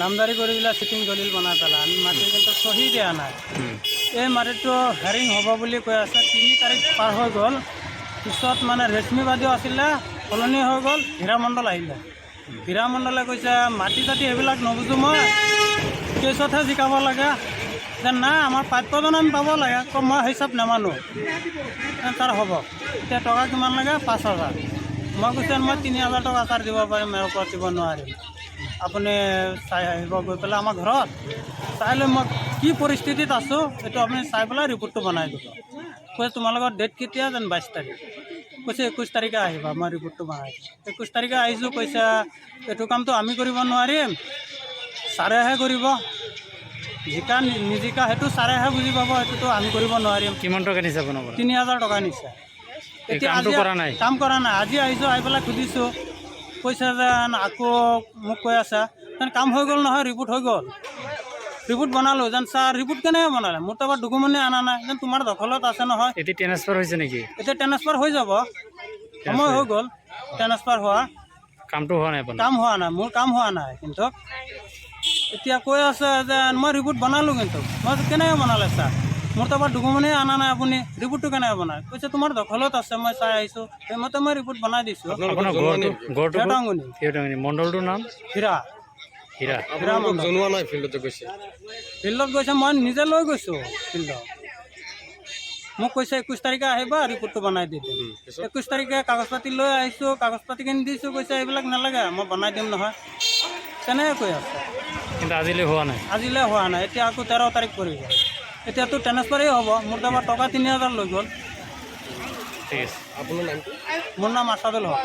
নামদারি কৰি পেলাই চিটিং দলিল বনাই পেলাই আমি মাটি কিন্তু চহী দিয়া নাই। এই মাটিটো হেৰিং হ'ব বুলি কৈ আছে। তিনি তাৰিখ পাৰ হৈ গ'ল। পিছত মানে ৰেশ্মিবাদীও আছিলে সলনি হৈ গ'ল হীৰামণ্ডল আহিলে। হীৰামণ্ডলে কৈছে মাটি চাটি সেইবিলাক নুবুজো মই। কেছতহে জিকাব লাগে? যে নাই আমাৰ প্ৰাপ্যজন আমি পাব লাগে। মই হিচাপ নামানো। তাৰ হ'ব। এতিয়া টকা কিমান লাগে? পাঁচ হাজাৰ। মই কৈছোঁ মই তিনি হাজাৰ টকা ছাৰ দিব পাৰিম ওপৰত দিব নোৱাৰিম। আপুনি চাই আহিব গৈ পেলাই আমাৰ ঘৰত। চাই লৈ মই কি পৰিস্থিতিত আছোঁ সেইটো আপুনি চাই পেলাই ৰিপৰ্টটো বনাই দিব। কৈছে তোমালোকৰ ডেট কেতিয়া যেন বাইছ তাৰিখ? কৈছে একৈছ তাৰিখে আহিবা মই ৰিপৰ্টটো বনাই দিম। একৈছ তাৰিখে আহিছোঁ কৈছে এইটো কামটো আমি কৰিব নোৱাৰিম ছাৰেহে কৰিব। জিকা নিজিকা সেইটো ছাৰেহে বুজি পাব সেইটোতো আমি কৰিব নোৱাৰিম। কিমান টকা নিছে আপোনাৰ তিনি হাজাৰ টকা নিছে। এতিয়া? কাম কৰা নাই। আজি আহিছোঁ আহি পেলাই সুধিছোঁ কৈছে যেন আকৌ মোক কৈ আছে যেন কাম হৈ গ'ল নহয় ৰিপৰ্ট হৈ গ'ল। ৰিপৰ্ট বনালোঁ যেন ছাৰ ৰিপৰ্ট কেনেকৈ বনালে? মোৰ তো ডকুমেণ্টে অনা নাই। যেন তোমাৰ দখলত আছে নহয়। এতিয়া ট্ৰেন্সফাৰ হৈছে নেকি? এতিয়া ট্ৰেন্সফাৰ হৈ যাব। সময় হৈ গ'ল ট্ৰেন্সফাৰ হোৱা। কামটো হোৱা নাই কাম হোৱা নাই মোৰ কাম হোৱা নাই কিন্তু। এতিয়া কৈ আছে যে মই ৰিপৰ্ট বনালোঁ কিন্তু। মই কেনেকৈ বনালে ছাৰ? মোৰ তো ডকুমেণ্টে অনা নাই আপুনি ৰিপৰ্টটো কেনেকৈ বনায়? কৈছে তোমাৰ দখলত আছে মই চাই আহিছোঁ। সেইমতে মই ৰিপৰ্ট বনাই দিছোঁ। মণ্ডলটোৰ নাম? হীৰা। জনোৱা নাই ফিল্ডতে গৈছে। ফিল্ডত গৈছে মই নিজে লৈ গৈছোঁ ফিল্ডত। মোক কৈছে একৈছ তাৰিখে আহিবা ৰিপৰ্টটো বনাই দি দিম। একৈছ তাৰিখে কাগজ পাতি লৈ আহিছোঁ কাগজ পাতিখিনি দিছোঁ কৈছে এইবিলাক নালাগে মই বনাই দিম নহয়। তেনেকৈ কৈ আছে কিন্তু আজিলৈ হোৱা নাই। আজিলৈ হোৱা নাই এতিয়া আকৌ তেৰ তাৰিখ পৰিব। এতিয়াতো ট্ৰেন্সফাৰেই হ'ব। মোৰ তাৰপৰা টকা তিনি হাজাৰ লৈ গ'ল। ঠিক আছে। আপোনাৰ নামটো? মোৰ নাম আছাদুল হক।